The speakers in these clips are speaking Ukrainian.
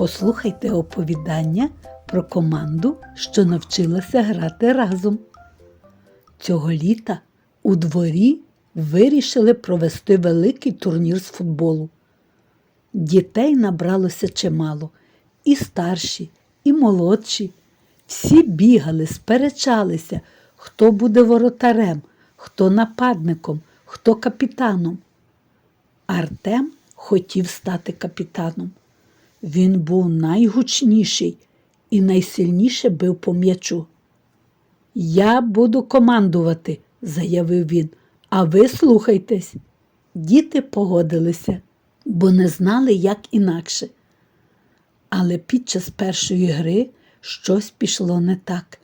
Послухайте оповідання про команду, що навчилася грати разом. Цього літа у дворі вирішили провести великий турнір з футболу. Дітей набралося чимало, і старші, і молодші. Всі бігали, сперечалися, хто буде воротарем, хто нападником, хто капітаном. Артем хотів стати капітаном. Він був найгучніший і найсильніше бив по м'ячу. Я буду командувати, заявив він, а ви слухайтесь. Діти погодилися, бо не знали, як інакше. Але під час першої гри щось пішло не так.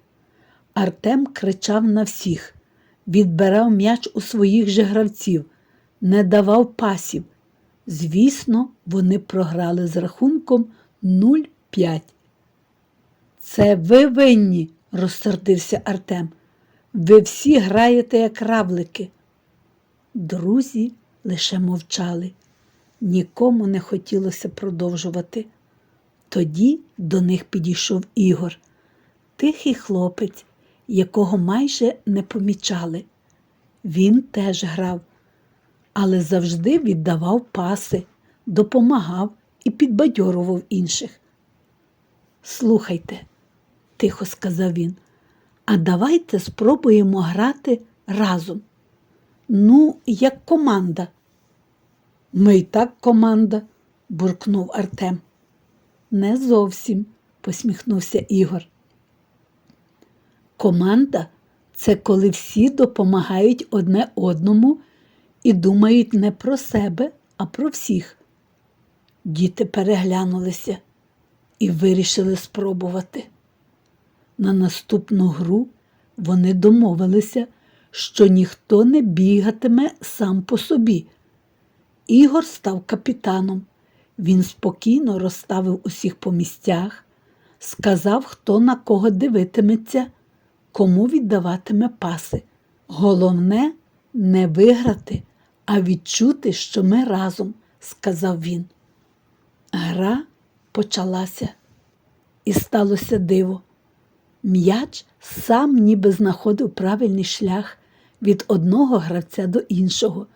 Артем кричав на всіх, відбирав м'яч у своїх же гравців, не давав пасів. Звісно, вони програли з рахунком 0-5. Це ви винні, розсердився Артем. Ви всі граєте як равлики. Друзі лише мовчали. Нікому не хотілося продовжувати. Тоді до них підійшов Ігор, тихий хлопець, якого майже не помічали. Він теж грав, але завжди віддавав паси, допомагав і підбадьорував інших. Слухайте, тихо сказав він, а давайте спробуємо грати разом. Ну, як команда. Ми й так команда, буркнув Артем. Не зовсім, посміхнувся Ігор. Команда це коли всі допомагають одне одному і думають не про себе, а про всіх. Діти переглянулися і вирішили спробувати. На наступну гру вони домовилися, що ніхто не бігатиме сам по собі. Ігор став капітаном. Він спокійно розставив усіх по місцях, сказав, хто на кого дивитиметься, кому віддаватиме паси. Головне не виграти, а відчути, що ми разом, сказав він. Гра почалася, і сталося диво. М'яч сам ніби знаходив правильний шлях від одного гравця до іншого.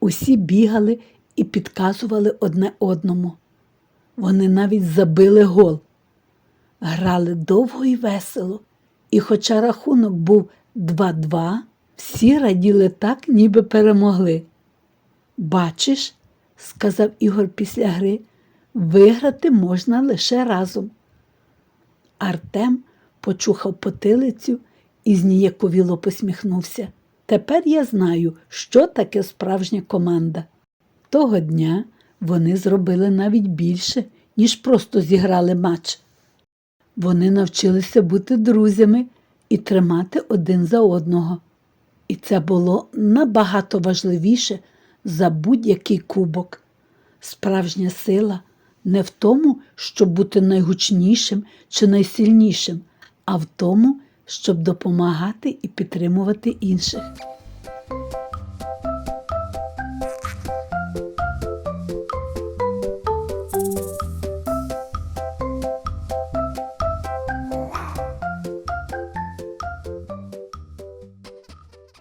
Усі бігали і підказували одне одному. Вони навіть забили гол. Грали довго і весело, і хоча рахунок був 2-2, всі раділи так, ніби перемогли. Бачиш, сказав Ігор після гри, виграти можна лише разом. Артем почухав потилицю і зніяковіло посміхнувся. Тепер я знаю, що таке справжня команда. Того дня вони зробили навіть більше, ніж просто зіграли матч. Вони навчилися бути друзями і тримати один за одного. І це було набагато важливіше за будь-який кубок. Справжня сила не в тому, щоб бути найгучнішим чи найсильнішим, а в тому, щоб допомагати і підтримувати інших.